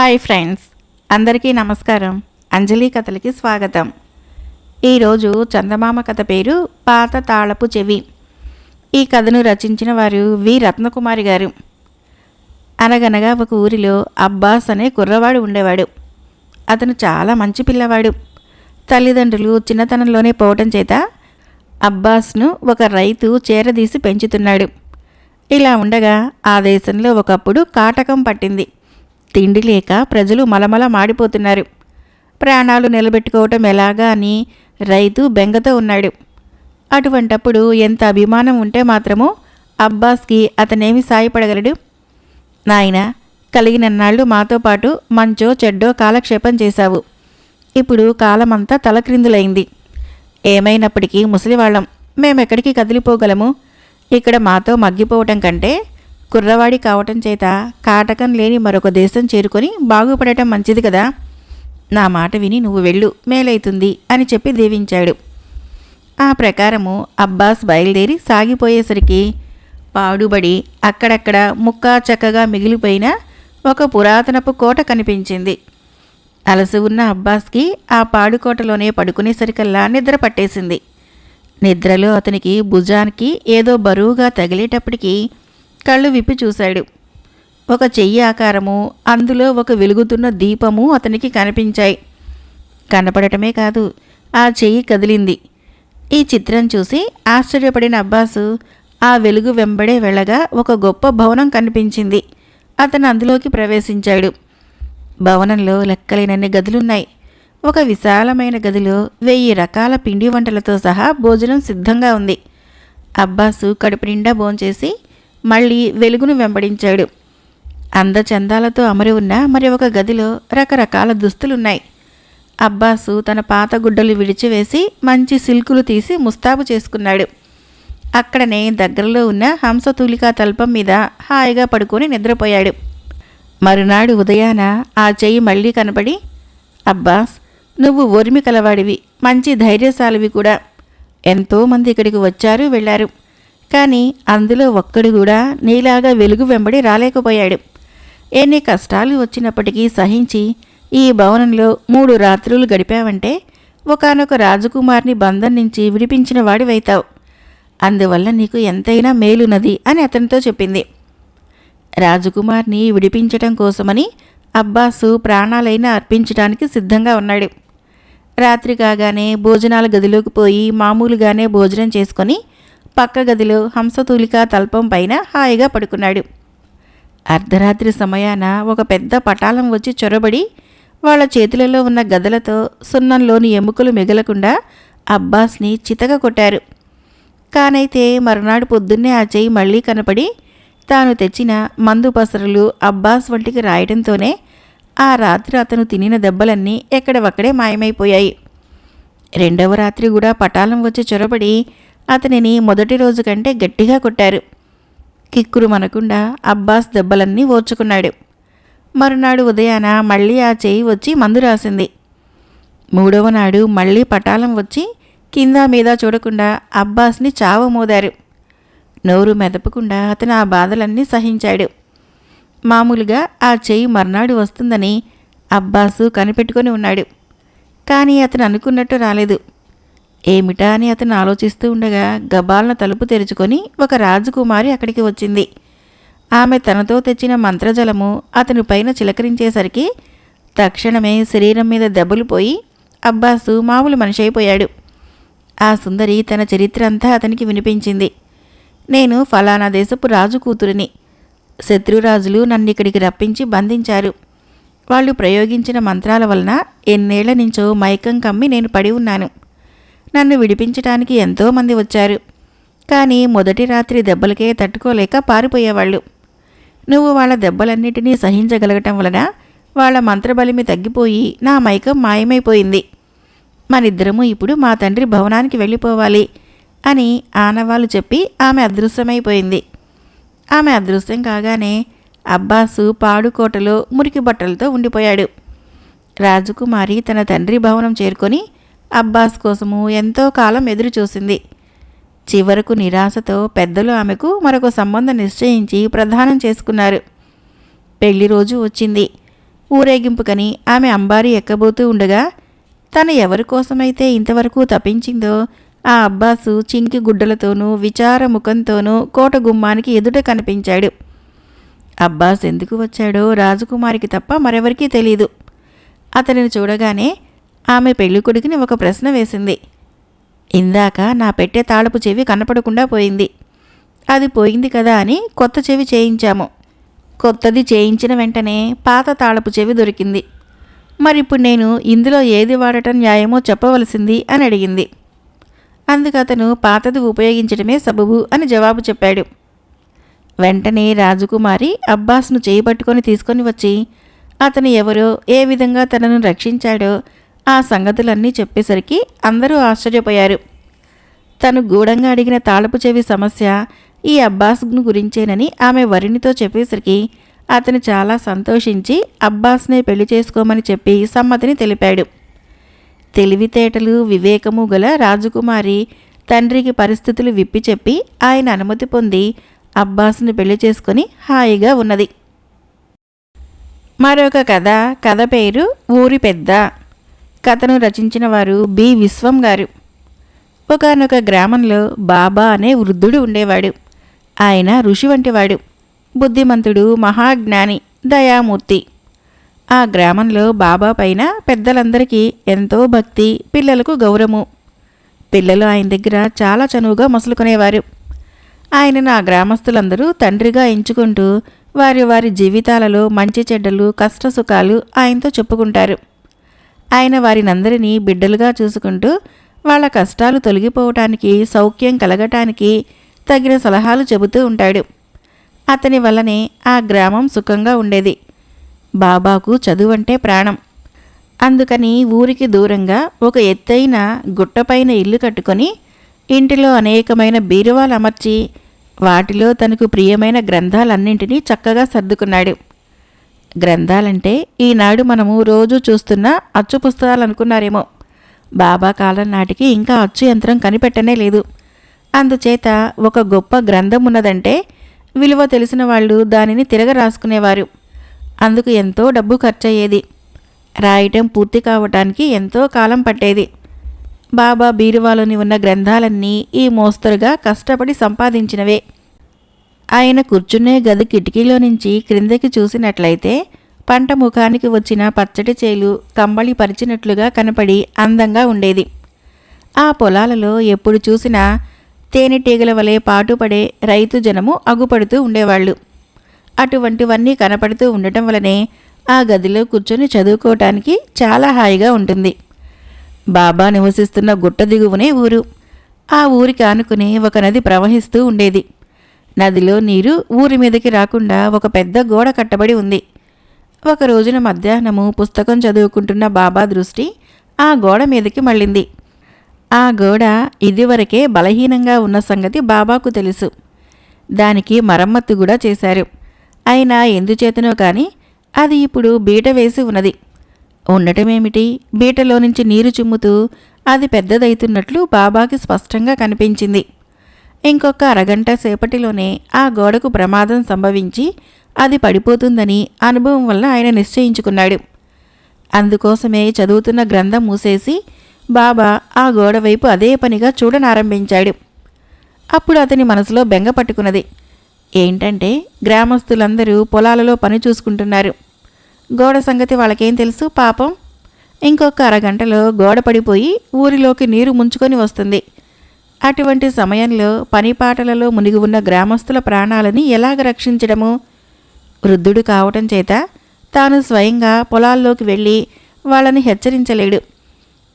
Hi friends అందరికీ నమస్కారం. అంజలి కథలకి స్వాగతం. ఈరోజు చందమామ కథ పేరు పాత తాళపు చెవి. ఈ కథను రచించిన వారు వి. రత్నకుమారి గారు. అనగనగా ఒక ఊరిలో అబ్బాస్ అనే కుర్రవాడు ఉండేవాడు. అతను చాలా మంచి పిల్లవాడు. తల్లిదండ్రులు చిన్నతనంలోనే పోవటం చేత అబ్బాస్ను ఒక రైతు చేరదీసి పెంచుతున్నాడు. ఇలా ఉండగా ఆ దేశంలో ఒకప్పుడు కాటకం పట్టింది. తిండి లేక ప్రజలు మలమల మాడిపోతున్నారు. ప్రాణాలు నిలబెట్టుకోవటం ఎలాగా అని రైతు బెంగతో ఉన్నాడు. అటువంటప్పుడు ఎంత అభిమానం ఉంటే మాత్రమో అబ్బాస్కి అతనేమి సాయపడగలడు? నాయన కలిగినన్నాళ్ళు మాతో పాటు మంచో చెడ్డో కాలక్షేపం చేశావు. ఇప్పుడు కాలమంతా తలక్రిందులైంది. ఏమైనప్పటికీ ముసలివాళ్ళం మేమెక్కడికి కదిలిపోగలము? ఇక్కడ మాతో మగ్గిపోవటం కంటే కుర్రవాడి కావటం చేత కాటకం లేని మరొక దేశం చేరుకొని బాగుపడటం మంచిది కదా? నా మాట విని నువ్వు వెళ్ళు మేలైతుంది అని చెప్పి దీవించాడు. ఆ ప్రకారము అబ్బాస్ బయలుదేరి సాగిపోయేసరికి పాడుబడి అక్కడక్కడ ముక్కా చక్కగా మిగిలిపోయిన ఒక పురాతనపు కోట కనిపించింది. అలసి ఉన్న అబ్బాస్కి ఆ పాడుకోటలోనే పడుకునేసరికల్లా నిద్ర పట్టేసింది. నిద్రలో అతనికి భుజానికి ఏదో బరువుగా తగిలేటప్పటికీ కళ్ళు విప్పి చూశాడు. ఒక చెయ్యి ఆకారము అందులో ఒక వెలుగుతున్న దీపము అతనికి కనిపించాయి. కనపడటమే కాదు ఆ చెయ్యి కదిలింది. ఈ చిత్రం చూసి ఆశ్చర్యపడిన అబ్బాసు ఆ వెలుగు వెంబడే వెళ్ళగా ఒక గొప్ప భవనం కనిపించింది. అతను అందులోకి ప్రవేశించాడు. భవనంలో లెక్కలేనన్ని గదులున్నాయి. ఒక విశాలమైన గదిలో వెయ్యి రకాల పిండి వంటలతో సహా భోజనం సిద్ధంగా ఉంది. అబ్బాసు కడుపు నిండా భోంచేసి మళ్ళీ వెలుగును వెంబడించాడు. అందచందాలతో అమరి ఉన్న మరి ఒక గదిలో రకరకాల దుస్తులున్నాయి. అబ్బాసు తన పాత గుడ్డలు విడిచివేసి మంచి సిల్కులు తీసి ముస్తాబు చేసుకున్నాడు. అక్కడనే దగ్గరలో ఉన్న హంసతూలికా తల్పం మీద హాయిగా పడుకొని నిద్రపోయాడు. మరునాడు ఉదయాన ఆ చెయ్యి మళ్ళీ కనపడి అబ్బాస్ నువ్వు ఒరిమి కలవాడివి మంచి ధైర్యశాలివి కూడా. ఎంతోమంది ఇక్కడికి వచ్చారు వెళ్ళారు. కానీ అందులో ఒక్కడు కూడా నీలాగా వెలుగు వెంబడి రాలేకపోయాడు. ఎన్ని కష్టాలు వచ్చినప్పటికీ సహించి ఈ భవనంలో మూడు రాత్రులు గడిపావంటే ఒకనొక రాజకుమార్ని బంధం నుంచి విడిపించిన వాడివైతావు. అందువల్ల నీకు ఎంతైనా మేలున్నది అని అతనితో చెప్పింది. రాజకుమార్ని విడిపించటం కోసమని అబ్బాసు ప్రాణాలైనా అర్పించడానికి సిద్ధంగా ఉన్నాడు. రాత్రి కాగానే భోజనాల గదిలోకి పోయి మామూలుగానే భోజనం చేసుకొని పక్క గదిలో హంసతూలిక తల్పం పైన హాయిగా పడుకున్నాడు. అర్ధరాత్రి సమయాన ఒక పెద్ద పటాలం వచ్చి చొరబడి వాళ్ళ చేతులలో ఉన్న గదలతో సున్నంలోని ఎముకలు మిగలకుండా అబ్బాస్ని చితక కొట్టారు. కానైతే మరునాడు పొద్దున్నే ఆ చెయ్యి మళ్ళీ కనపడి తాను తెచ్చిన మందు పసరులు అబ్బాస్ వంటికి రాయడంతోనే ఆ రాత్రి అతను తినిన దెబ్బలన్నీ ఎక్కడవక్కడే మాయమైపోయాయి. రెండవ రాత్రి కూడా పటాలం వచ్చి చొరబడి అతనిని మొదటి రోజు కంటే గట్టిగా కొట్టారు. కిక్కురు మనకుండా అబ్బాస్ దెబ్బలన్నీ ఓర్చుకున్నాడు. మరునాడు ఉదయాన మళ్ళీ ఆ చేయి వచ్చి మందు రాసింది. మూడవ నాడు మళ్ళీ పటాలం వచ్చి కింద మీద చూడకుండా అబ్బాస్ని చావ మోదారు. నోరు మెదపకుండా అతను ఆ బాధలన్నీ సహించాడు. మామూలుగా ఆ చేయి మర్నాడు వస్తుందని అబ్బాసు కనిపెట్టుకొని ఉన్నాడు. కానీ అతను అనుకున్నట్టు రాలేదు. ఏమిటా అని అతను ఆలోచిస్తూ ఉండగా గబాలన తలుపు తెరుచుకొని ఒక రాజకుమారి అక్కడికి వచ్చింది. ఆమె తనతో తెచ్చిన మంత్రజలము అతని పైన చిలకరించేసరికి తక్షణమే శరీరం మీద దెబ్బలు పోయి అబ్బాసు మామూలు మనిషి అయిపోయాడు ఆ సుందరి తన చరిత్ర అంతా అతనికి వినిపించింది. నేను ఫలానా దేశపు రాజు కూతురిని శత్రురాజులు నన్ను ఇక్కడికి రప్పించి బంధించారు. వాళ్ళు ప్రయోగించిన మంత్రాల వలన ఎన్నేళ్ళ నుంచో మైకం కమ్మి నేను పడి ఉన్నాను. నన్ను విడిపించటానికి ఎంతోమంది వచ్చారు. కానీ మొదటి రాత్రి దెబ్బలకే తట్టుకోలేక పారిపోయేవాళ్ళు. నువ్వు వాళ్ళ దెబ్బలన్నిటినీ సహించగలగటం వలన వాళ్ళ మంత్రబలిమి తగ్గిపోయి నా మైకం మాయమైపోయింది. మనిద్దరము ఇప్పుడు మా తండ్రి భవనానికి వెళ్ళిపోవాలి అని ఆనవాళ్ళు చెప్పి ఆమె అదృశ్యమైపోయింది. ఆమె అదృశ్యం కాగానే అబ్బాసు పాడుకోటలో మురికి బట్టలతో ఉండిపోయాడు. రాజకుమారి తన తండ్రి భవనం చేరుకొని అబ్బాస్ కోసము ఎంతో కాలం ఎదురు చూసింది. చివరకు నిరాశతో పెద్దలు ఆమెకు మరొక సంబంధం నిశ్చయించి ప్రదానం చేసుకున్నారు. పెళ్ళి రోజు వచ్చింది. ఊరేగింపుకని ఆమె అంబారి ఎక్కబోతూ ఉండగా తను ఎవరి కోసమైతే ఇంతవరకు తప్పించిందో ఆ అబ్బాసు చింకి గుడ్డలతోనూ విచార ముఖంతోనూ కోట గుమ్మానికి ఎదుట కనిపించాడు. అబ్బాస్ ఎందుకు వచ్చాడో రాజకుమారికి తప్ప మరెవరికీ తెలియదు అతనిని చూడగానే ఆమె పెళ్ళికొడుకుని ఒక ప్రశ్న వేసింది. ఇందాక నా పెట్టే తాళపు చెవి కనపడకుండా పోయింది. అది పోయింది కదా అని కొత్త చెవి చేయించాము. కొత్తది చేయించిన వెంటనే పాత తాళపు చెవి దొరికింది. మరిప్పుడు నేను ఇందులో ఏది వాడటం న్యాయమో చెప్పవలసింది అని అడిగింది. అందుకు అతను పాతది ఉపయోగించడమే సబబు అని జవాబు చెప్పాడు. వెంటనే రాజకుమారి అబ్బాస్ను చేయిపట్టుకొని తీసుకొని వచ్చి అతను ఎవరో ఏ విధంగా తనను రక్షించాడో ఆ సంగతులన్నీ చెప్పేసరికి అందరూ ఆశ్చర్యపోయారు. తను గూఢంగా అడిగిన తాళపు చెవి సమస్య ఈ అబ్బాస్ను గురించేనని ఆమె వరుణితో చెప్పేసరికి అతను చాలా సంతోషించి అబ్బాస్నే పెళ్ళి చేసుకోమని చెప్పి సమ్మతిని తెలిపాడు. తెలివితేటలు వివేకము గల రాజకుమారి తండ్రికి పరిస్థితులు విప్పి చెప్పి ఆయన అనుమతి పొంది అబ్బాస్ని పెళ్ళి చేసుకొని హాయిగా ఉన్నది. మరొక కథ కథ పేరు ఊరి పెద్ద. కథను రచించిన వారు బి. విశ్వం గారు. ఒకనొక గ్రామంలో బాబా అనే వృద్ధుడు ఉండేవాడు. ఆయన ఋషి వంటివాడు బుద్ధిమంతుడు మహాజ్ఞాని దయామూర్తి. ఆ గ్రామంలో బాబా పైన పెద్దలందరికీ ఎంతో భక్తి పిల్లలకు గౌరవము. పిల్లలు ఆయన దగ్గర చాలా చనువుగా మసులుకునేవారు. ఆయనను ఆ గ్రామస్తులందరూ తండ్రిగా ఎంచుకుంటూ వారి వారి జీవితాలలో మంచి చెడ్డలు కష్టసుఖాలు ఆయనతో చెప్పుకుంటారు. ఆయన వారినందరినీ బిడ్డలుగా చూసుకుంటూ వాళ్ళ కష్టాలు తొలగిపోవటానికి సౌఖ్యం కలగటానికి తగిన సలహాలు చెబుతూ ఉంటాడు. అతని వల్లనే ఆ గ్రామం సుఖంగా ఉండేది. బాబాకు చదువంటే ప్రాణం. అందుకని ఊరికి దూరంగా ఒక ఎత్తైన గుట్టపైన ఇల్లు కట్టుకొని ఇంటిలో అనేకమైన బీరువాలు అమర్చి వాటిలో తనకు ప్రియమైన గ్రంథాలన్నింటినీ చక్కగా సర్దుకున్నాడు. గ్రంథాలంటే ఈనాడు మనము రోజు చూస్తున్న అచ్చు పుస్తకాలు అనుకున్నారేమో బాబా కాలం నాటికి ఇంకా అచ్చు యంత్రం కనిపెట్టనే లేదు. అందుచేత ఒక గొప్ప గ్రంథం ఉన్నదంటే విలువ తెలిసిన వాళ్ళు దానిని తిరగ రాసుకునేవారు. అందుకు ఎంతో డబ్బు ఖర్చయ్యేది. రాయటం పూర్తి కావటానికి ఎంతో కాలం పట్టేది. బాబా బీరువాలోని ఉన్న గ్రంథాలన్నీ ఈ మోస్తరుగా కష్టపడి సంపాదించినవే. ఆయన కూర్చునే గది కిటికీలో నుంచి క్రిందకి చూసినట్లయితే పంట ముఖానికి వచ్చిన పచ్చటి చేలు కంబళి పరిచినట్లుగా కనపడి అందంగా ఉండేది. ఆ పొలాలలో ఎప్పుడు చూసినా తేనెటీగల వలె పాటుపడే రైతు జనము అగుపడుతూ ఉండేవాళ్ళు. అటువంటివన్నీ కనపడుతూ ఉండటం వలనే ఆ గదిలో కూర్చొని చదువుకోవటానికి చాలా హాయిగా ఉంటుంది. బాబా నివసిస్తున్న గుట్ట దిగువనే ఊరు. ఆ ఊరికి ఆనుకుని ఒక నది ప్రవహిస్తూ ఉండేది. నదిలో నీరు ఊరి మీదకి రాకుండా ఒక పెద్ద గోడ కట్టబడి ఉంది. ఒక రోజున మధ్యాహ్నము పుస్తకం చదువుకుంటున్న బాబా దృష్టి ఆ గోడ మీదకి మళ్ళింది. ఆ గోడ ఇదివరకే బలహీనంగా ఉన్న సంగతి బాబాకు తెలుసు. దానికి మరమ్మత్తు కూడా చేశారు. అయినా ఎందుచేతనో కానీ అది ఇప్పుడు బీట వేసి ఉన్నది. ఉండటమేమిటి? బీటలో నుంచి నీరు చిమ్ముతూ అది పెద్దదైతున్నట్లు బాబాకి స్పష్టంగా కనిపించింది. ఇంకొక అరగంట సేపటిలోనే ఆ గోడకు ప్రమాదం సంభవించి అది పడిపోతుందని అనుభవం వల్ల ఆయన నిశ్చయించుకున్నాడు. అందుకోసమే చదువుతున్న గ్రంథం మూసేసి బాబా ఆ గోడ వైపు అదే పనిగా చూడనారంభించాడు. అప్పుడు అతని మనసులో బెంగ పట్టుకున్నది. ఏంటంటే గ్రామస్తులందరూ పొలాలలో పని చూసుకుంటున్నారు. గోడ సంగతి వాళ్ళకేం తెలుసు? పాపం ఇంకొక అరగంటలో గోడ పడిపోయి ఊరిలోకి నీరు ముంచుకొని వస్తుంది. అటువంటి సమయంలో పనిపాటలలో మునిగి ఉన్న గ్రామస్తుల ప్రాణాలని ఎలాగ రక్షించడము? వృద్ధుడు కావటం చేత తాను స్వయంగా పొలాల్లోకి వెళ్ళి వాళ్ళని హెచ్చరించలేడు.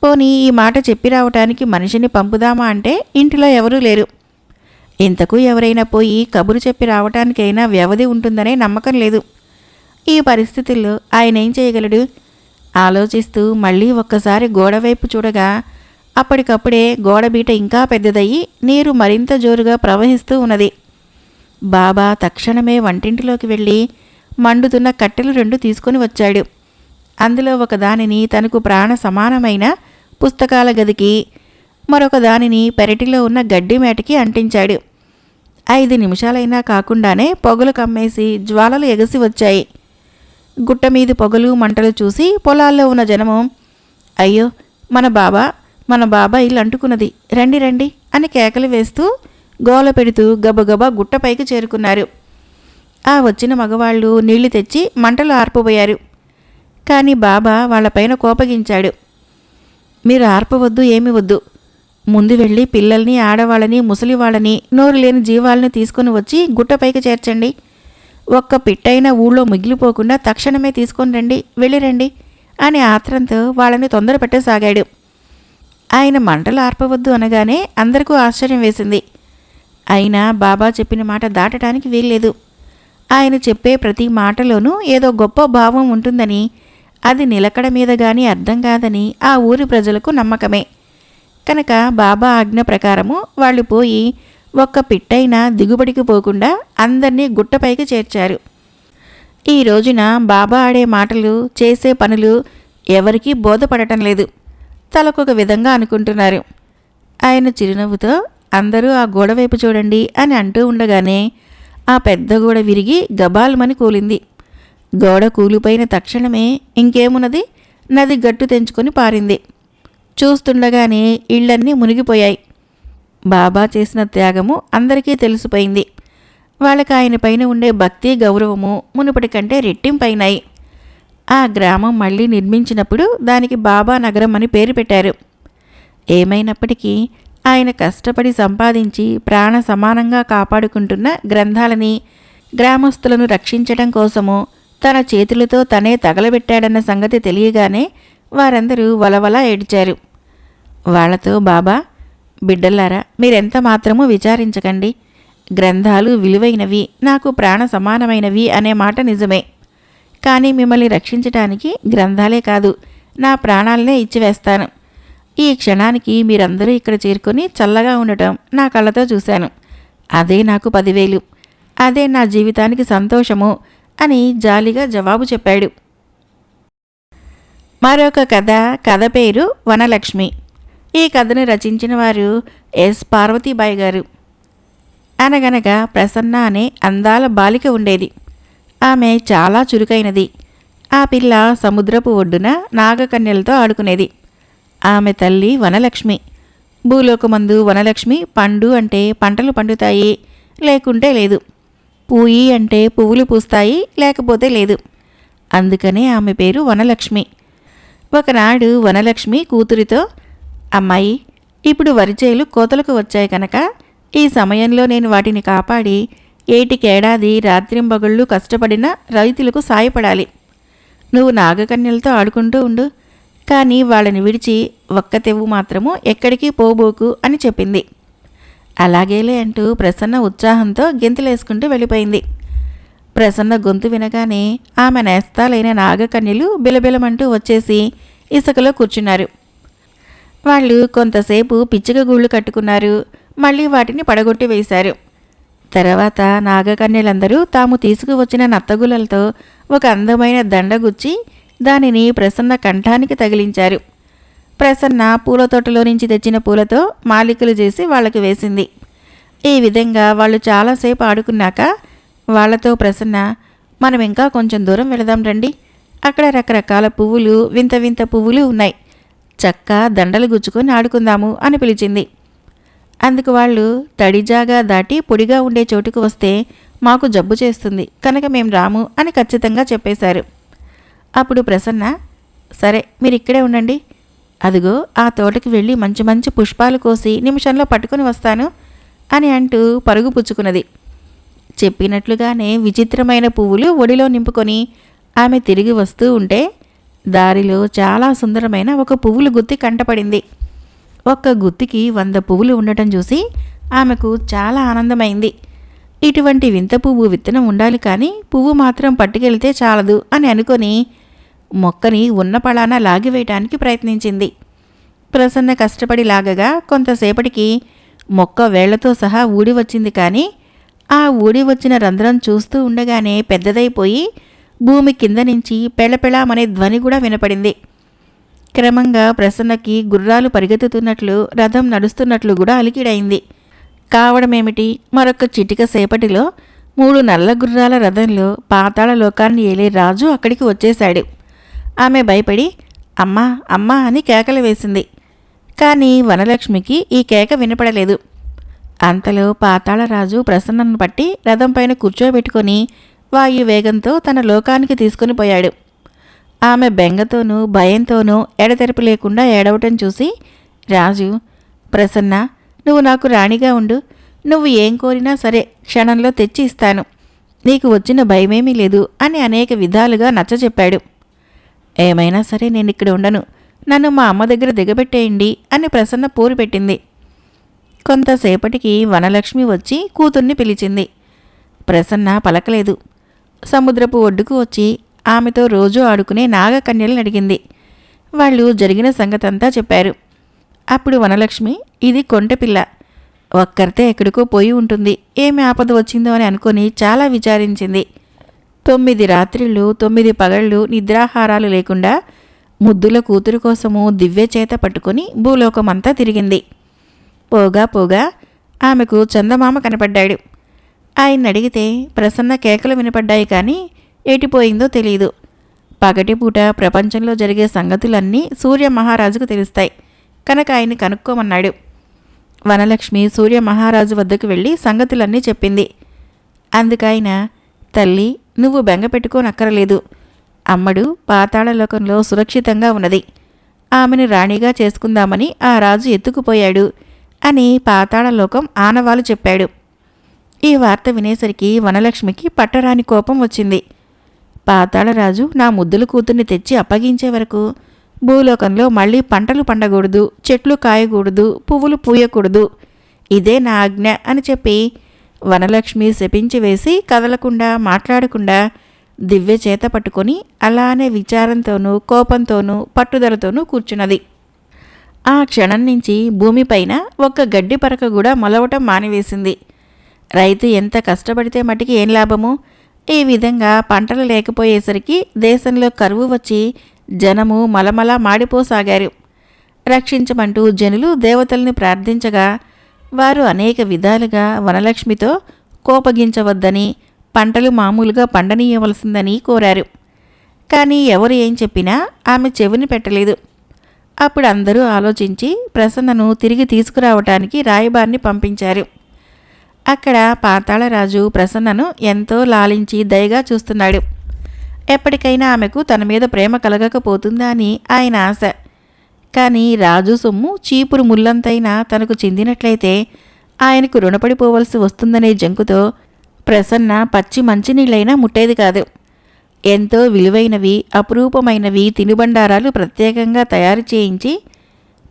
పోనీ ఈ మాట చెప్పి రావటానికి మనిషిని పంపుదామా అంటే ఇంటిలో ఎవరూ లేరు. ఇంతకు ఎవరైనా పోయి కబురు చెప్పి రావటానికైనా వ్యవధి ఉంటుందనే నమ్మకం లేదు. ఈ పరిస్థితుల్లో ఆయన ఏం చేయగలడు? ఆలోచిస్తూ మళ్ళీ ఒక్కసారి గోడవైపు చూడగా అప్పటికప్పుడే గోడబీట ఇంకా పెద్దదయ్యి నీరు మరింత జోరుగా ప్రవహిస్తూ ఉన్నది. బాబా తక్షణమే వంటింటిలోకి వెళ్ళి మండుతున్న కట్టెలు రెండు తీసుకొని వచ్చాడు. అందులో ఒక దానిని తనకు ప్రాణ సమానమైన పుస్తకాల గదికి మరొక దానిని పెరటిలో ఉన్న గడ్డి మేటకి అంటించాడు. ఐదు నిమిషాలైనా కాకుండానే పొగలు కమ్మేసి జ్వాలలు ఎగసి వచ్చాయి. గుట్ట మీది పొగలు మంటలు చూసి పొలాల్లో ఉన్న జనము అయ్యో మన బాబా మన బాబాయ్ అంటుకున్నది రండి రండి అని కేకలు వేస్తూ గోల పెడుతూ గబగబా గుట్టపైకి చేరుకున్నారు. ఆ వచ్చిన మగవాళ్ళు నీళ్ళు తెచ్చి మంటలు ఆర్పబోయారు. కానీ బాబా వాళ్ళపైన కోపగించాడు. మీరు ఆర్పవద్దు ఏమి వద్దు. ముందు వెళ్ళి పిల్లల్ని ఆడవాళ్ళని ముసలి వాళ్ళని నోరు లేని జీవాలని తీసుకొని వచ్చి గుట్టపైకి చేర్చండి. ఒక్క పిట్టైనా ఊళ్ళో మిగిలిపోకుండా తక్షణమే తీసుకొని రండి వెళ్ళిరండి అని ఆత్రంతో వాళ్ళని తొందర పెట్టసాగాడు ఆయన మంటలు ఆర్పవద్దు అనగానే అందరికీ ఆశ్చర్యం వేసింది. అయినా బాబా చెప్పిన మాట దాటడానికి వీల్లేదు. ఆయన చెప్పే ప్రతి మాటలోనూ ఏదో గొప్ప భావం ఉంటుందని అది నిలకడ మీద కానీ అర్థం కాదని ఆ ఊరి ప్రజలకు నమ్మకమే. కనుక బాబా ఆజ్ఞ ప్రకారము వాళ్ళు పోయి ఒక్క పిట్టైనా దిగుబడికి పోకుండా అందరినీ గుట్టపైకి చేర్చారు. ఈ రోజున బాబా ఆడే మాటలు చేసే పనులు ఎవరికీ బోధపడటం లేదు. తలకొక విధంగా అనుకుంటున్నారు. ఆయన చిరునవ్వుతో అందరూ ఆ గోడ వైపు చూడండి అని అంటూ ఉండగానే ఆ పెద్ద గోడ విరిగి గబాల్మని కూలింది. గోడ కూలిపోయిన తక్షణమే ఇంకేమున్నది? నది గట్టు తెంచుకొని పారింది. చూస్తుండగానే ఇళ్ళన్నీ మునిగిపోయాయి. బాబా చేసిన త్యాగము అందరికీ తెలిసిపోయింది. వాళ్ళకి ఆయన పైన ఉండే భక్తి గౌరవము మునుపటి కంటే రెట్టింపైనాయి. ఆ గ్రామం మళ్ళీ నిర్మించినప్పుడు దానికి బాబా నగరం అని పేరు పెట్టారు. ఏమైనప్పటికీ ఆయన కష్టపడి సంపాదించి ప్రాణ సమానంగా కాపాడుకుంటున్న గ్రంథాలని గ్రామస్తులను రక్షించడం కోసము తన చేతులతో తనే తగలబెట్టాడన్న సంగతి తెలియగానే వారందరూ వలవలా ఏడ్చారు. వాళ్ళతో బాబా బిడ్డల్లారా మీరెంత మాత్రమూ విచారించకండి. గ్రంథాలు విలువైనవి నాకు ప్రాణ సమానమైనవి అనే మాట నిజమే. కానీ మిమ్మల్ని రక్షించటానికి గ్రంథాలే కాదు నా ప్రాణాలనే ఇచ్చివేస్తాను ఈ క్షణానికి మీరందరూ ఇక్కడ చేరుకొని చల్లగా ఉండటం నా కళ్ళతో చూశాను. అదే నాకు పదివేలు. అదే నా జీవితానికి సంతోషము అని జాలిగా జవాబు చెప్పాడు. మరొక కథ కథ పేరు వనలక్ష్మి. ఈ కథను రచించిన వారు ఎస్. పార్వతీబాయి గారు. అనగనగా ప్రసన్న అనే అందాల బాలిక ఉండేది. ఆమె చాలా చురుకైనది. ఆ పిల్ల సముద్రపు ఒడ్డున నాగకన్యలతో ఆడుకునేది. ఆమె తల్లి వనలక్ష్మి. భూలోకమందు వనలక్ష్మి పండు అంటే పంటలు పండుతాయి లేకుంటే లేదు. పూయి అంటే పువ్వులు పూస్తాయి లేకపోతే లేదు. అందుకనే ఆమె పేరు వనలక్ష్మి. ఒకనాడు వనలక్ష్మి కూతురితో అమ్మాయి ఇప్పుడు వరిచేలు కోతలకు వచ్చాయి కనుక ఈ సమయంలో నేను వాటిని కాపాడి ఏటికేడాది రాత్రింబగళ్ళు కష్టపడిన రైతులకు సాయపడాలి. నువ్వు నాగకన్యలతో ఆడుకుంటూ ఉండు. కానీ వాళ్ళని విడిచి ఒక్క తెవ్వు మాత్రము ఎక్కడికి పోబోకు అని చెప్పింది. అలాగేలే అంటూ ప్రసన్న ఉత్సాహంతో గెంతులేసుకుంటూ వెళ్ళిపోయింది. ప్రసన్న గొంతు వినగానే ఆమె నేస్తాలైన నాగకన్యలు బిలబిలమంటూ వచ్చేసి ఇసుకలో కూర్చున్నారు. వాళ్ళు కొంతసేపు పిచ్చిక గూళ్ళు కట్టుకున్నారు. మళ్ళీ వాటిని పడగొట్టి వేశారు. తర్వాత నాగకన్యలందరూ తాము తీసుకువచ్చిన నత్తగులలతో ఒక అందమైన దండగుచ్చి దానిని ప్రసన్న కంఠానికి తగిలించారు. ప్రసన్న పూల తోటలో నుంచి తెచ్చిన పూలతో మాలికలు చేసి వాళ్ళకి వేసింది. ఈ విధంగా వాళ్ళు చాలాసేపు ఆడుకున్నాక వాళ్ళతో ప్రసన్న మనం ఇంకా కొంచెం దూరం వెళదాం రండి. అక్కడ రకరకాల పువ్వులు వింత వింత పువ్వులు ఉన్నాయి. చక్క దండలు గుచ్చుకొని ఆడుకుందాము అని పిలిచింది. అందుకు వాళ్ళు తడిజాగా దాటి పొడిగా ఉండే చోటుకు వస్తే మాకు జబ్బు చేస్తుంది. కనుక మేం రాము అని ఖచ్చితంగా చెప్పేశారు. అప్పుడు ప్రసన్న సరే మీరు ఇక్కడే ఉండండి. అదిగో ఆ తోటకి వెళ్ళి మంచి మంచి పుష్పాలు కోసి నిమిషంలో పట్టుకొని వస్తాను అని అంటూ పరుగు పుచ్చుకున్నది. చెప్పినట్లుగానే విచిత్రమైన పువ్వులు ఒడిలో నింపుకొని ఆమె తిరిగి వస్తూ ఉంటే దారిలో చాలా సుందరమైన ఒక పువ్వులు గుత్తి కంటపడింది. ఒక్క గుత్తికి వంద పువ్వులు ఉండటం చూసి ఆమెకు చాలా ఆనందమైంది. ఇటువంటి వింత పువ్వు విత్తనం ఉండాలి కానీ పువ్వు మాత్రం పట్టుకెళ్తే చాలదు అని అనుకొని మొక్కని ఉన్న పళాన లాగివేయటానికి ప్రయత్నించింది. ప్రసన్న కష్టపడి లాగగా కొంతసేపటికి మొక్క వేళ్ళతో సహా ఊడి వచ్చింది కానీ ఆ ఊడి వచ్చిన రంధ్రం చూస్తూ ఉండగానే పెద్దదైపోయి భూమి కింద నుంచి పెళపెళమనే ధ్వని కూడా వినపడింది. క్రమంగా ప్రసన్నకి గుర్రాలు పరిగెత్తుతున్నట్లు రథం నడుస్తున్నట్లు కూడా అలికిడైంది. కావడమేమిటి? మరొక చిటిక సేపటిలో మూడు నల్ల గుర్రాల రథంలో పాతాళ లోకాన్ని ఏలే రాజు అక్కడికి వచ్చేశాడు. ఆమె భయపడి అమ్మా అమ్మా అని కేకలు వేసింది. కానీ వనలక్ష్మికి ఈ కేక వినపడలేదు. అంతలో పాతాళరాజు ప్రసన్నను పట్టి రథంపైన కూర్చోబెట్టుకొని వాయు వేగంతో తన లోకానికి తీసుకుని పోయాడు. ఆమె బెంగతోనూ భయంతోనూ ఎడతెరపు లేకుండా ఏడవటం చూసి రాజు ప్రసన్న నువ్వు నాకు రాణిగా ఉండు. నువ్వు ఏం కోరినా సరే క్షణంలో తెచ్చి ఇస్తాను. నీకు వచ్చిన భయమేమీ లేదు అని అనేక విధాలుగా నచ్చచెప్పాడు ఏమైనా సరే నేను ఇక్కడ ఉండను. నన్ను మా అమ్మ దగ్గర దిగబెట్టేయండి అని ప్రసన్న పూరు పెట్టింది. కొంతసేపటికి వనలక్ష్మి వచ్చి కూతుర్ని పిలిచింది. ప్రసన్న పలకలేదు. సముద్రపు ఒడ్డుకు వచ్చి ఆమెతో రోజూ ఆడుకునే నాగకన్యలను అడిగింది. వాళ్ళు జరిగిన సంగతంతా చెప్పారు. అప్పుడు వనలక్ష్మి ఇది కొంటపిల్ల. ఒక్కరితే ఎక్కడికో పోయి ఉంటుంది. ఏమి ఆపద వచ్చిందో అని అనుకొని చాలా విచారించింది. తొమ్మిది రాత్రిళ్ళు తొమ్మిది పగళ్ళు నిద్రాహారాలు లేకుండా ముద్దుల కూతురు కోసము దివ్య చేత పట్టుకొని భూలోకమంతా తిరిగింది. పోగా పోగా ఆమెకు చందమామ కనపడ్డాడు. ఆయన అడిగితే ప్రసన్న కేకలు వినపడ్డాయి కానీ ఏటిపోయిందో తెలియదు పగటిపూట ప్రపంచంలో జరిగే సంగతులన్నీ సూర్య మహారాజుకు తెలుస్తాయి. కనుక ఆయన కనుక్కోమన్నాడు. వనలక్ష్మి సూర్య మహారాజు వద్దకు వెళ్ళి సంగతులన్నీ చెప్పింది. అందుకైన తల్లి నువ్వు బెంగ పెట్టుకోనక్కరలేదు. అమ్మడు పాతాళలోకంలో సురక్షితంగా ఉన్నది. ఆమెను రాణిగా చేసుకుందామని ఆ రాజు ఎత్తుకుపోయాడు అని పాతాళలోకం ఆనవాలు చెప్పాడు. ఈ వార్త వినేసరికి వనలక్ష్మికి పట్టరాని కోపం వచ్చింది. పాతాళరాజు నా ముద్దుల కూతుర్ని తెచ్చి అప్పగించే వరకు భూలోకంలో మళ్ళీ పంటలు పండకూడదు చెట్లు కాయకూడదు పువ్వులు పూయకూడదు. ఇదే నా ఆజ్ఞ అని చెప్పి వనలక్ష్మి శపించి వేసి కదలకుండా మాట్లాడకుండా దివ్య చేత పట్టుకొని అలానే విచారంతోనూ కోపంతోనూ పట్టుదలతోనూ కూర్చున్నది. ఆ క్షణం నుంచి భూమిపైన ఒక్క గడ్డి పరక కూడా మొలవటం మానివేసింది. రైతు ఎంత కష్టపడితే మటుకి ఏం లాభము? ఈ విధంగా పంటలు లేకపోయేసరికి దేశంలో కరువు వచ్చి జనము మలమల మాడిపోసాగారు. రక్షించమంటూ జనులు దేవతల్ని ప్రార్థించగా వారు అనేక విధాలుగా వనలక్ష్మితో కోపగించవద్దని పంటలు మామూలుగా పండనీయవలసిందని కోరారు. కానీ ఎవరు ఏం చెప్పినా ఆమె చెవిని పెట్టలేదు. అప్పుడు అందరూ ఆలోచించి ప్రసన్నను తిరిగి తీసుకురావటానికి రాయబారిని పంపించారు. అక్కడ పాతాళరాజు ప్రసన్నను ఎంతో లాలించి దయగా చూస్తున్నాడు. ఎప్పటికైనా ఆమెకు తన మీద ప్రేమ కలగకపోతుందా అని ఆయన ఆశ. కానీ రాజు సొమ్ము చీపురు ముల్లంతైనా తనకు చెందినట్లయితే ఆయనకు రుణపడిపోవలసి వస్తుందనే జంకుతో ప్రసన్న పచ్చి మంచినీళ్ళైనా ముట్టేది కాదు. ఎంతో విలువైనవి అపురూపమైనవి తినుబండారాలు ప్రత్యేకంగా తయారు చేయించి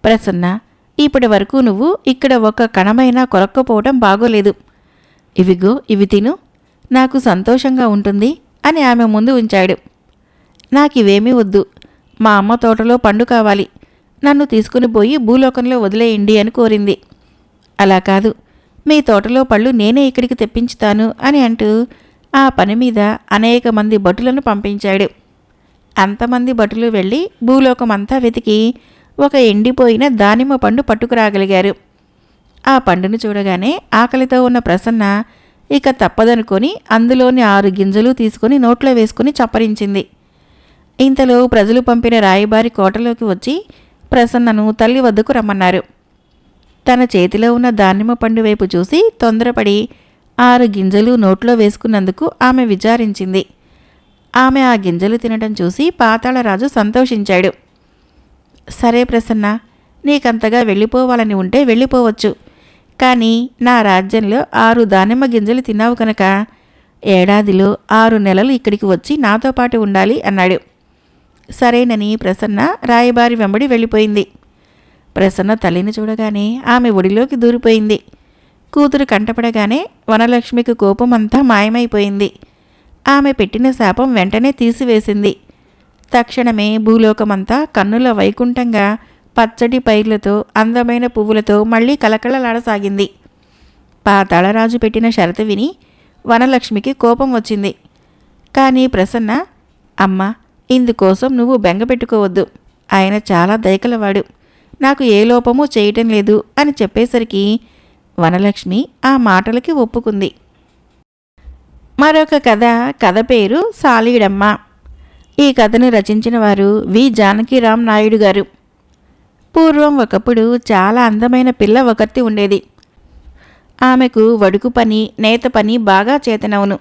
ప్రసన్న ఇప్పటి వరకు నువ్వు ఇక్కడ ఒక కణమైనా కొరక్కపోవడం బాగోలేదు. ఇవిగో ఇవి తిను. నాకు సంతోషంగా ఉంటుంది అని ఆమె ముందు ఉంచాడు. నాకివేమీ వద్దు. మా అమ్మ తోటలో పండు కావాలి. నన్ను తీసుకుని పోయి భూలోకంలో వదిలేయండి అని కోరింది. అలా కాదు. మీ తోటలో పళ్ళు నేనే ఇక్కడికి తెప్పించుతాను అని అంటూ ఆ పని మీద అనేక మంది భటులను పంపించాడు. అంతమంది భటులు వెళ్ళి భూలోకమంతా వెతికి ఒక ఎండిపోయిన దానిమ్మ పండు పట్టుకురాగలిగారు. ఆ పండును చూడగానే ఆకలితో ఉన్న ప్రసన్న ఇక తప్పదనుకొని అందులోని ఆరు గింజలు తీసుకుని నోట్లో వేసుకుని చప్పరించింది. ఇంతలో ప్రజలు పంపిన రాయబారి కోటలోకి వచ్చి ప్రసన్నను తల్లి వద్దకు రమ్మన్నారు. తన చేతిలో ఉన్న దానిమ్మ పండు వైపు చూసి తొందరపడి ఆరు గింజలు నోట్లో వేసుకున్నందుకు ఆమె విచారించింది. ఆమె ఆ గింజలు తినడం చూసి పాతాళరాజు సంతోషించాడు. సరే ప్రసన్న నీకంతగా వెళ్ళిపోవాలని ఉంటే వెళ్ళిపోవచ్చు. కానీ నా రాజ్యంలో ఆరు దానిమ్మ గింజలు తిన్నావు కనుక ఏడాదిలో ఆరు నెలలు ఇక్కడికి వచ్చి నాతో పాటు ఉండాలి అన్నాడు. సరేనని ప్రసన్న రాయబారి వెంబడి వెళ్ళిపోయింది. ప్రసన్న తల్లిని చూడగానే ఆమె ఒడిలోకి దూరిపోయింది. కూతురు కంటపడగానే వనలక్ష్మికి కోపం అంతా మాయమైపోయింది. ఆమె పెట్టిన శాపం వెంటనే తీసివేసింది. తక్షణమే భూలోకమంతా కన్నుల వైకుంఠంగా పచ్చటి పైర్లతో అందమైన పువ్వులతో మళ్ళీ కలకలలాడసాగింది పాతాళరాజు పెట్టిన షరతు విని వనలక్ష్మికి కోపం వచ్చింది. కానీ ప్రసన్న అమ్మ ఇందుకోసం నువ్వు బెంగ పెట్టుకోవద్దు. ఆయన చాలా దయకలవాడు. నాకు ఏ లోపమూ చేయటం లేదు అని చెప్పేసరికి వనలక్ష్మి ఆ మాటలకి ఒప్పుకుంది. మరొక కథ కథ పేరు సాలీడమ్మ. ఈ కథను రచించిన వారు వి. జానకిరామ్ నాయుడు గారు. పూర్వం ఒకప్పుడు చాలా అందమైన పిల్ల ఒకర్తి ఉండేది. ఆమెకు వడుకు పని నేత పని బాగా చేతనవును.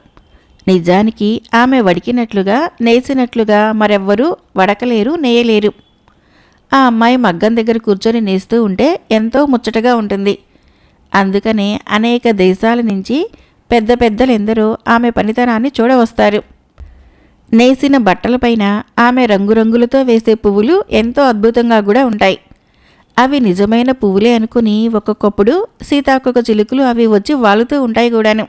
నిజానికి ఆమె వడికినట్లుగా నేసినట్లుగా మరెవ్వరూ వడకలేరు నేయలేరు. ఆ అమ్మాయి మగ్గం దగ్గర కూర్చొని నేస్తూ ఉంటే ఎంతో ముచ్చటగా ఉంటుంది. అందుకనే అనేక దేశాల నుంచి పెద్ద పెద్దలెందరో ఆమె పనితనాన్ని చూడవస్తారు. నేసిన బట్టలపైన ఆమె రంగురంగులతో వేసే పువ్వులు ఎంతో అద్భుతంగా కూడా ఉంటాయి. అవి నిజమైన పువ్వులే అనుకుని ఒక్కొక్కప్పుడు సీతాకొక చిలుకలు అవి వచ్చి వాలుతూ ఉంటాయి కూడాను.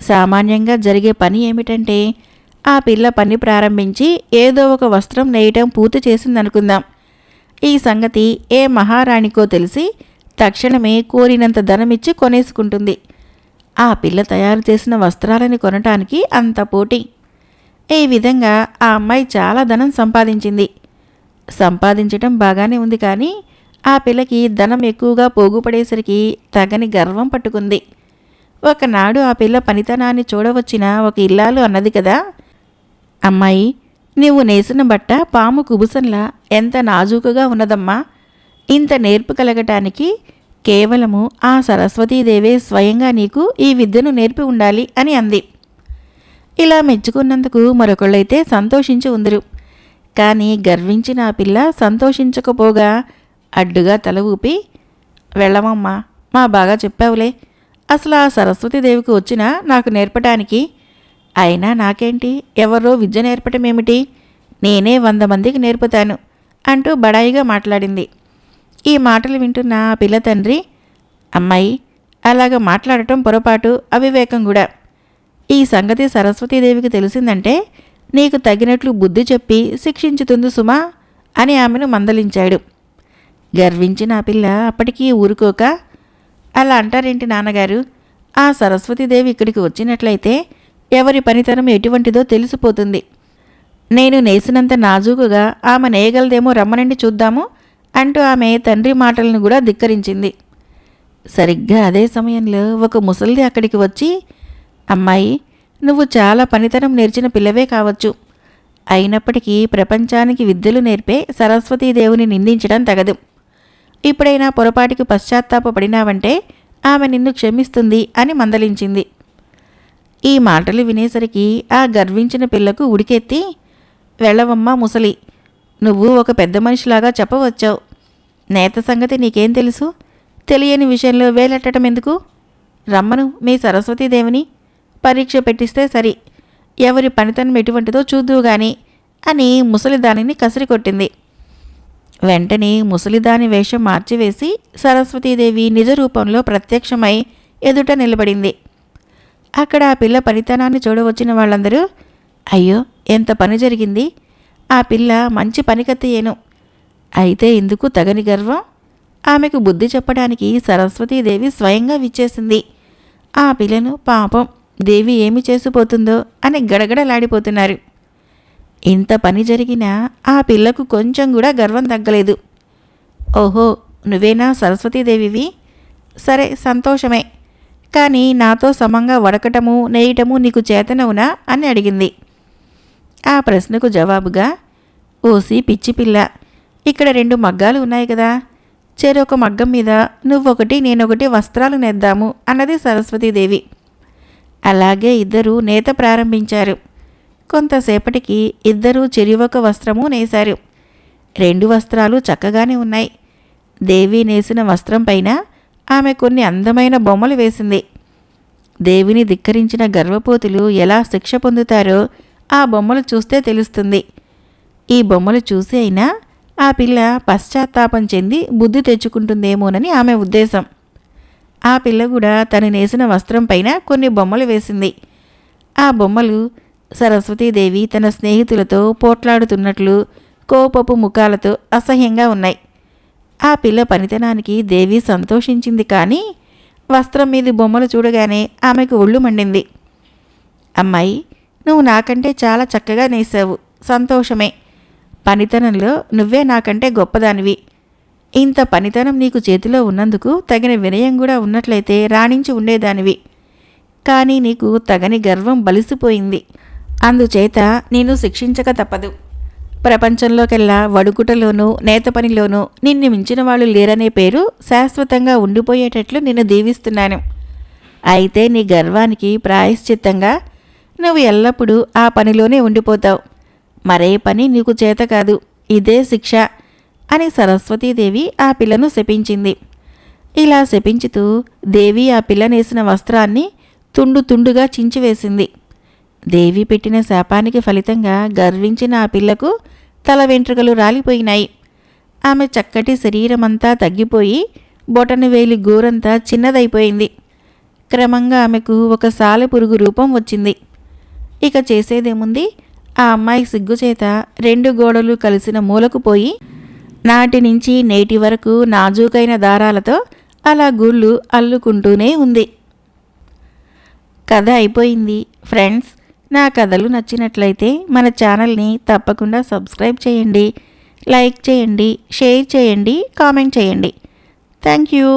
సామాన్యంగా జరిగే పని ఏమిటంటే ఆ పిల్ల పని ప్రారంభించి ఏదో ఒక వస్త్రం నేయటం పూర్తి చేసిందనుకుందాం. ఈ సంగతి ఏ మహారాణికో తెలిసి తక్షణమే కోరినంత ధనమిచ్చి కొనేసుకుంటుంది. ఆ పిల్ల తయారు చేసిన వస్త్రాలని కొనటానికి అంత పోటీ. ఈ విధంగా ఆ అమ్మాయి చాలా ధనం సంపాదించింది. సంపాదించటం బాగానే ఉంది కానీ ఆ పిల్లకి ధనం ఎక్కువగా పోగుపడేసరికి తగని గర్వం పట్టుకుంది. ఒకనాడు ఆ పిల్ల పనితనాన్ని చూడవచ్చిన ఒక ఇల్లాలు అన్నది కదా. అమ్మాయి నీవు నేసిన బట్ట పాము కుబుసంలా ఎంత నాజూకుగా ఉన్నదమ్మా. ఇంత నేర్పు కలగటానికి కేవలము ఆ సరస్వతీదేవే స్వయంగా నీకు ఈ విద్యను నేర్పి ఉండాలి అని అంది. ఇలా మెచ్చుకున్నందుకు మరొకళ్ళైతే సంతోషించి ఉందరు. కానీ గర్వించిన ఆ పిల్ల సంతోషించకపోగా అడ్డుగా తల ఊపి వెళ్ళమమ్మా మా బాగా చెప్పావులే. అసలు ఆ సరస్వతీదేవికి వచ్చినా నాకు నేర్పటానికి. అయినా నాకేంటి? ఎవరో విద్య నేర్పటం ఏమిటి నేనే వంద మందికి నేర్పుతాను అంటూ బడాయిగా మాట్లాడింది. ఈ మాటలు వింటున్న ఆ పిల్ల తండ్రి అమ్మాయి అలాగ మాట్లాడటం పొరపాటు అవివేకం కూడా. ఈ సంగతి సరస్వతీదేవికి తెలిసిందంటే నీకు తగినట్లు బుద్ధి చెప్పి శిక్షించుతుంది సుమా అని ఆమెను మందలించాడు. గర్వించిన ఆ పిల్ల అప్పటికీ ఊరుకోక అలా అంటారేంటి నాన్నగారు? ఆ సరస్వతీదేవి ఇక్కడికి వచ్చినట్లయితే ఎవరి పనితనం ఎటువంటిదో తెలిసిపోతుంది. నేను నేసినంత నాజూకుగా ఆమె నేయగలదేమో రమ్మనండి చూద్దాము అంటూ ఆమె తండ్రి మాటలను కూడా ధిక్కరించింది. సరిగ్గా అదే సమయంలో ఒక ముసలిది అక్కడికి వచ్చి అమ్మాయి నువ్వు చాలా పనితనం నేర్చిన పిల్లవే కావచ్చు. అయినప్పటికీ ప్రపంచానికి విద్యలు నేర్పే సరస్వతీదేవుని నిందించడం తగదు. ఇప్పుడైనా పొరపాటికి పశ్చాత్తాపడినావంటే ఆమె నిన్ను క్షమిస్తుంది అని మందలించింది. ఈ మాటలు వినేసరికి ఆ గర్వించిన పిల్లకు ఉడికెత్తి వెళ్ళవమ్మ ముసలి నువ్వు ఒక పెద్ద మనిషిలాగా చెప్పవచ్చావు. నేత సంగతి నీకేం తెలుసు? తెలియని విషయంలో వేలెట్టడం ఎందుకు రమ్మను మీ సరస్వతీదేవిని పరీక్ష పెట్టిస్తే సరి. ఎవరి పనితనం ఎటువంటిదో చూద్దు గాని అని ముసలిదానిని కసిరి కొట్టింది వెంటనే ముసలిదాని వేషం మార్చివేసి సరస్వతీదేవి నిజ రూపంలో ప్రత్యక్షమై ఎదుట నిలబడింది. అక్కడ ఆ పిల్ల పనితనాన్ని చూడవచ్చిన వాళ్ళందరూ అయ్యో ఎంత పని జరిగింది. ఆ పిల్ల మంచి పనికత్తయ్యేను అయితే ఇందుకు తగని గర్వం ఆమెకు బుద్ధి చెప్పడానికి సరస్వతీదేవి స్వయంగా విచ్చేసింది. ఆ పిల్లను పాపం దేవి ఏమి చేసిపోతుందో అని గడగడలాడిపోతున్నారు. ఇంత పని జరిగినా ఆ పిల్లకు కొంచెం కూడా గర్వం తగ్గలేదు. ఓహో నువ్వేనా సరస్వతీదేవివి? సరే సంతోషమే. కానీ నాతో సమంగా వడకటము నేయటము నీకు చేతనవునా? అని అడిగింది. ఆ ప్రశ్నకు జవాబుగా ఓసి పిచ్చి పిల్ల ఇక్కడ రెండు మగ్గాలు ఉన్నాయి కదా. చెరొక మగ్గం మీద నువ్వొకటి నేనొకటి వస్త్రాలు నేద్దాము అన్నది సరస్వతీదేవి. అలాగే ఇద్దరూ నేత ప్రారంభించారు. కొంతసేపటికి ఇద్దరూ చెరివొక వస్త్రము నేశారు. రెండు వస్త్రాలు చక్కగానే ఉన్నాయి. దేవి నేసిన వస్త్రం పైన ఆమె కొన్ని అందమైన బొమ్మలు వేసింది. దేవిని ధిక్కరించిన గర్వపోతులు ఎలా శిక్ష పొందుతారో ఆ బొమ్మలు చూస్తే తెలుస్తుంది. ఈ బొమ్మలు చూసి అయినా ఆ పిల్ల పశ్చాత్తాపం చెంది బుద్ధి తెచ్చుకుంటుందేమోనని ఆమె ఉద్దేశం. ఆ పిల్ల కూడా తను నేసిన వస్త్రం పైన కొన్ని బొమ్మలు వేసింది. ఆ బొమ్మలు సరస్వతీదేవి తన స్నేహితులతో పోట్లాడుతున్నట్లు కోపపు ముఖాలతో అసహ్యంగా ఉన్నాయి. ఆ పిల్ల పనితనానికి దేవి సంతోషించింది కానీ వస్త్రం మీద బొమ్మలు చూడగానే ఆమెకు ఒళ్ళు మండింది. అమ్మాయి నువ్వు నాకంటే చాలా చక్కగా నేసావు. సంతోషమే. పనితనంలో నువ్వే నాకంటే గొప్పదానివి. ఇంత పనితనం నీకు చేతిలో ఉన్నందుకు తగిన వినయం కూడా ఉన్నట్లయితే రాణించి ఉండేదానివి. కానీ నీకు తగని గర్వం బలిసిపోయింది. అందుచేత నేను శిక్షించక తప్పదు. ప్రపంచంలోకెల్లా వడుకుటలోనూ నేత పనిలోనూ నిన్ను మించిన వాళ్ళు లేరనే పేరు శాశ్వతంగా ఉండిపోయేటట్లు నిన్ను దీవిస్తున్నాను. అయితే నీ గర్వానికి ప్రాయశ్చిత్తంగా నువ్వు ఎల్లప్పుడూ ఆ పనిలోనే ఉండిపోతావు. మరే పని నీకు చేత కాదు. ఇదే శిక్ష. అని సరస్వతీదేవి ఆ పిల్లను శపించింది. ఇలా శపించుతూ దేవి ఆ పిల్లనేసిన వస్త్రాన్ని తుండు తుండుగా చించివేసింది. దేవి పెట్టిన శాపానికి ఫలితంగా గర్వించిన ఆ పిల్లకు తల వెంట్రుకలు రాలిపోయినాయి. ఆమె చక్కటి శరీరమంతా తగ్గిపోయి బొటను వేలి గోరంతా చిన్నదైపోయింది. క్రమంగా ఆమెకు ఒక సాలెపురుగు రూపం వచ్చింది. ఇక చేసేదేముంది? ఆ అమ్మాయి సిగ్గుచేత రెండు గోడలు కలిసిన మూలకు పోయి నాటి నుంచి నేటి వరకు నాజూకైన దారాలతో అలా గుళ్ళు అల్లుకుంటూనే ఉంది. కథ అయిపోయింది. ఫ్రెండ్స్ నా కథలు నచ్చినట్లయితే మన ఛానల్ని తప్పకుండా సబ్స్క్రైబ్ చేయండి. లైక్ చేయండి షేర్ చేయండి కామెంట్ చేయండి. Thank you.